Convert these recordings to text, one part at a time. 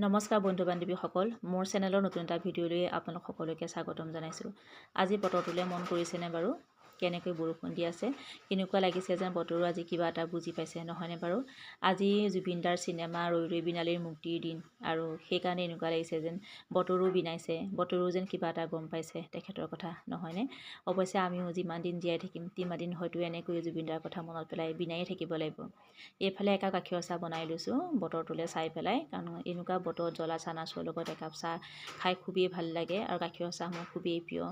নমস্কাৰ বন্ধু বান্ধৱীসকল মোৰ চেনেলৰ নতুন এটা ভিডিঅ'লৈ আপোনালোক সকলোকে স্বাগতম জনাইছোঁ। আজি বতৰটোলৈ মন কৰিছেনে বাৰু? কেনেকৈ বৰষুণ দি আছে কেনেকুৱা লাগিছে যেন বতৰো আজি কিবা এটা বুজি পাইছে নহয়নে বাৰু? আজি জুবিনদাৰ চিনেমা ৰৈ ৰৈ বিনালীৰ মুক্তিৰ দিন আৰু সেইকাৰণে এনেকুৱা লাগিছে যেন বতৰো বিনাইছে বতৰো যেন কিবা এটা গম পাইছে তেখেতৰ কথা নহয়নে? অৱশ্যে আমিও যিমান দিন জীয়াই থাকিম তিমান দিন হয়তো এনেকৈ জুবিনদাৰ কথা মনত পেলাই বিনায়ে থাকিব লাগিব। এইফালে একাপ গাখীৰৰ চাহ বনাই লৈছোঁ বতৰটোলৈ চাই পেলাই কাৰণ এনেকুৱা বতৰত জ্বলা চানাচুৰৰ লগত একাপ চাহ খাই খুবেই ভাল লাগে আৰু গাখীৰৰ চাহ মোৰ খুবেই প্ৰিয়।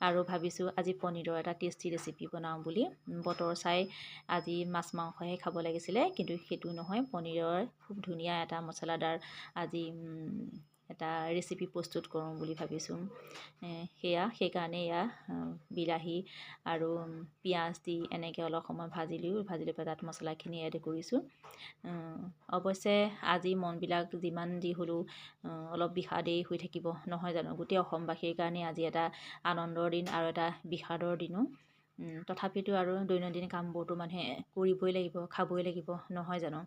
আৰু ভাবিছোঁ আজি পনীৰৰ এটা টেষ্টি ৰেচিপি বনাওঁ বুলি। বতৰ চাই আজি মাছ মাংসহে খাব লাগিছিলে কিন্তু সেইটো নহয় পনীৰৰ খুব ধুনীয়া এটা মচলাদাৰ আজি এটা ৰেচিপি প্ৰস্তুত কৰোঁ বুলি ভাবিছোঁ। সেয়া সেইকাৰণে এয়া বিলাহী আৰু পিঁয়াজ দি এনেকৈ অলপ সময় ভাজিলোঁ ভাজি লৈ পেলাই তাত মছলাখিনি এড কৰিছোঁ। অৱশ্যে আজি মনবিলাক যিমান যি হ'লেও অলপ বিষাদেই হৈ থাকিব নহয় জানো? গোটেই অসমবাসীৰ কাৰণে আজি এটা আনন্দৰ দিন আৰু এটা বিষাদৰ দিনো। তথাপিতো আৰু দৈনন্দিন কামবোৰতো মানুহে কৰিবই লাগিব খাবই লাগিব নহয় জানো?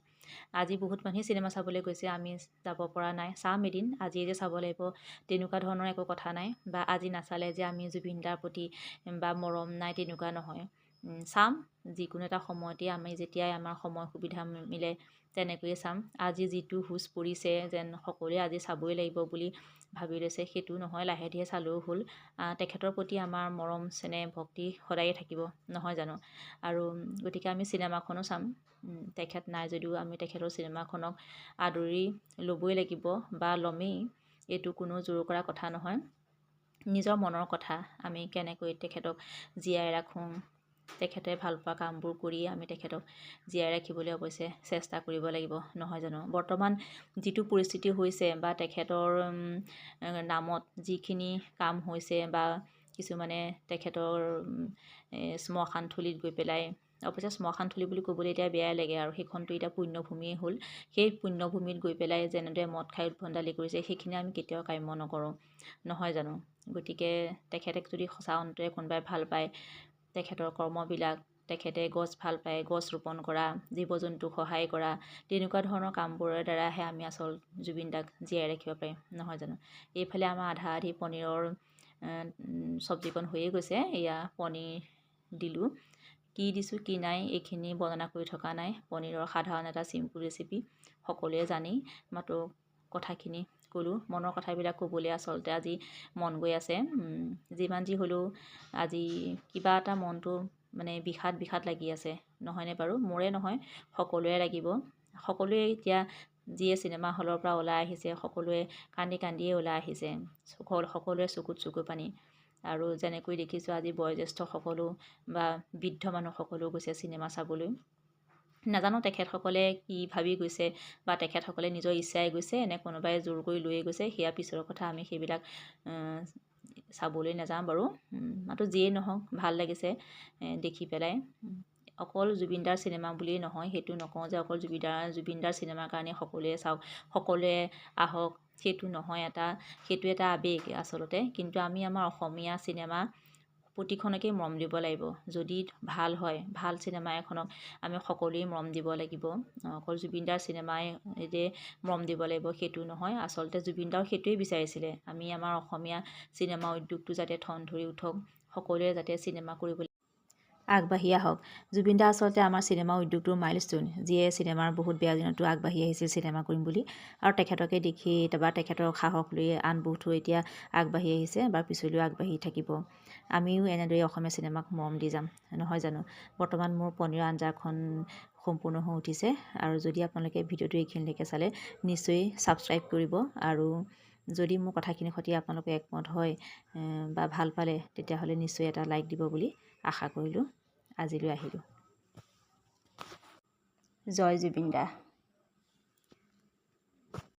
আজি বহুত মানুহে চিনেমা চাবলৈ গৈছে আমি যাব পৰা নাই চাম এদিন আজিয়ে যে চাব লাগিব তেনেকুৱা ধৰণৰ একো কথা নাই বা আজি নাচালে যে আমি জুবিনদাৰ প্ৰতি বা মৰম নাই তেনেকুৱা নহয়। চাম। যিকোনো এটা সময়তে আমি যেতিয়াই আমাৰ সময় সুবিধা মিলে তেনেকৈয়ে চাম। আজি যিটো হুচ পৰিছে যেন সকলোৱে আজি চাবই লাগিব বুলি ভাবি লৈছে সেইটো নহয় লাহে ধীৰে চালেও হ'ল। তেখেতৰ প্ৰতি আমাৰ মৰম চেনেহ ভক্তি সদায়ে থাকিব নহয় জানো? আৰু গতিকে আমি চিনেমাখনো চাম। তেখেত নাই যদিও আমি তেখেতৰ চিনেমাখনক আদৰি ল'বই লাগিব বা ল'মেই এইটো কোনো জোৰ কৰা কথা নহয়। নিজৰ মনৰ কথা আমি কেনেকৈ তেখেতক জীয়াই ৰাখোঁ তেখেতে ভাল পোৱা কামবোৰ কৰি আমি তেখেতক জীয়াই ৰাখিবলৈ অৱশ্যে চেষ্টা কৰিব লাগিব নহয় জানো? বৰ্তমান যিটো পৰিস্থিতি হৈছে বা তেখেতৰ নামত যিখিনি কাম হৈছে বা কিছুমানে তেখেতৰ শ্মশানথলীত গৈ পেলাই অৱশ্যে শ্মশানথলী বুলি ক'বলৈ এতিয়া বেয়াই লাগে আৰু সেইখনতো এতিয়া পুণ্যভূমিয়ে হ'ল। সেই পুণ্যভূমিত গৈ পেলাই যেনেদৰে মদ খাই উদ্ভণ্ডালি কৰিছে সেইখিনি আমি কেতিয়াও কাম্য নকৰোঁ নহয় জানো? গতিকে তেখেতে যদি সঁচা অন্তৰে কোনোবাই ভাল পায় তেখেতৰ কৰ্মবিলাক তেখেতে গছ ভাল পায় গছ ৰোপণ কৰা জীৱ জন্তুক সহায় কৰা তেনেকুৱা ধৰণৰ কামবোৰৰ দ্বাৰাহে আমি আচল জুবিন দাক জীয়াই ৰাখিব পাৰিম নহয় জানো? এইফালে আমাৰ আধা আধি পনীৰৰ চব্জিকণ হৈয়ে গৈছে এয়া পনীৰ দিলোঁ। কি দিছোঁ কি নাই এইখিনি বৰ্ণনা কৰি থকা নাই। পনীৰৰ সাধাৰণ এটা চিম্পুল ৰেচিপি সকলোৱে জানেই মাত্ৰ কথাখিনি ক'লোঁ মনৰ কথাবিলাক ক'বলৈ আচলতে আজি মন গৈ আছে। যিমান যি হ'লেও আজি কিবা এটা মনটো মানে বিষাদ বিষাদ লাগি আছে। নহয়নে বাৰু? মোৰে নহয় সকলোৰে লাগিব। সকলোৱে এতিয়া যিয়ে চিনেমা হলৰ পৰা ওলাই আহিছে সকলোৱে কান্দি কান্দিয়ে ওলাই আহিছে। সকলোৰে চকুত চকু পানী। আৰু যেনেকৈ দেখিছোঁ আজি বয়োজ্যেষ্ঠসকলো বা বৃদ্ধ মানুহসকলো গৈছে চিনেমা চাবলৈ। নাজানো তেখেতসকলে কি ভাবি গৈছে বা তেখেতসকলে নিজৰ ইচ্ছাই গৈছে নে কোনোবাই জোৰ কৰি লৈয়ে গৈছে সেয়া পিছৰ কথা আমি সেইবিলাক চাবলৈ নাযাওঁ বাৰু। মাত্ৰ যিয়েই নহওক ভাল লাগিছে দেখি পেলাই। অকল জুবিনদাৰ চিনেমা বুলিয়েই নহয় সেইটো নকওঁ যে অকল জুবিনদাৰ জুবিনদাৰ চিনেমাৰ কাৰণে সকলোৱে চাওক সকলোৱে আহক সেইটো নহয় এটা সেইটো এটা আৱেগ আচলতে। কিন্তু আমি আমাৰ অসমীয়া চিনেমা প্ৰতিখনকেই মৰম দিব লাগিব। যদি ভাল হয় ভাল চিনেমা এখনক আমি সকলোৱেই মৰম দিব লাগিব। অকল জুবিনদাৰ চিনেমাই যে মৰম দিব লাগিব সেইটো নহয় আচলতে জুবিনদাও সেইটোৱেই বিচাৰিছিলে। আমি আমাৰ অসমীয়া চিনেমা উদ্যোগটো যাতে ঠন ধৰি উঠক সকলোৱে যাতে চিনেমা কৰিবলৈ আগবাঢ়ি আহক জুবিনদা আচলতে আমাৰ চিনেমা উদ্যোগটোৰ মাইলষ্টোন যিয়ে চিনেমাৰ বহুত বেয়া দিনতো আগবাঢ়ি আহিছিল চিনেমা কৰিম বুলি। আৰু তেখেতকে দেখি বা তেখেতৰ সাহস লৈ আন বহুতো এতিয়া আগবাঢ়ি আহিছে বা পিছলৈও আগবাঢ়ি থাকিব। আমিও এনেদৰে অসমীয়া চিনেমাক মৰম দি যাম নহয় জানো? বৰ্তমান মোৰ পনীৰৰ আঞ্জাখন সম্পূৰ্ণ হৈ উঠিছে আৰু যদি আপোনালোকে ভিডিঅ'টো এইখিনিলৈকে চালে নিশ্চয়ই ছাবস্ক্ৰাইব কৰিব আৰু যদি মোৰ কথাখিনিৰ সৈতে আপোনালোকে একমত হয় বা ভাল পালে তেতিয়াহ'লে নিশ্চয় এটা লাইক দিব বুলি আশা কৰিলোঁ। আজিলৈ আহিলোঁ। জয় জুবিন দা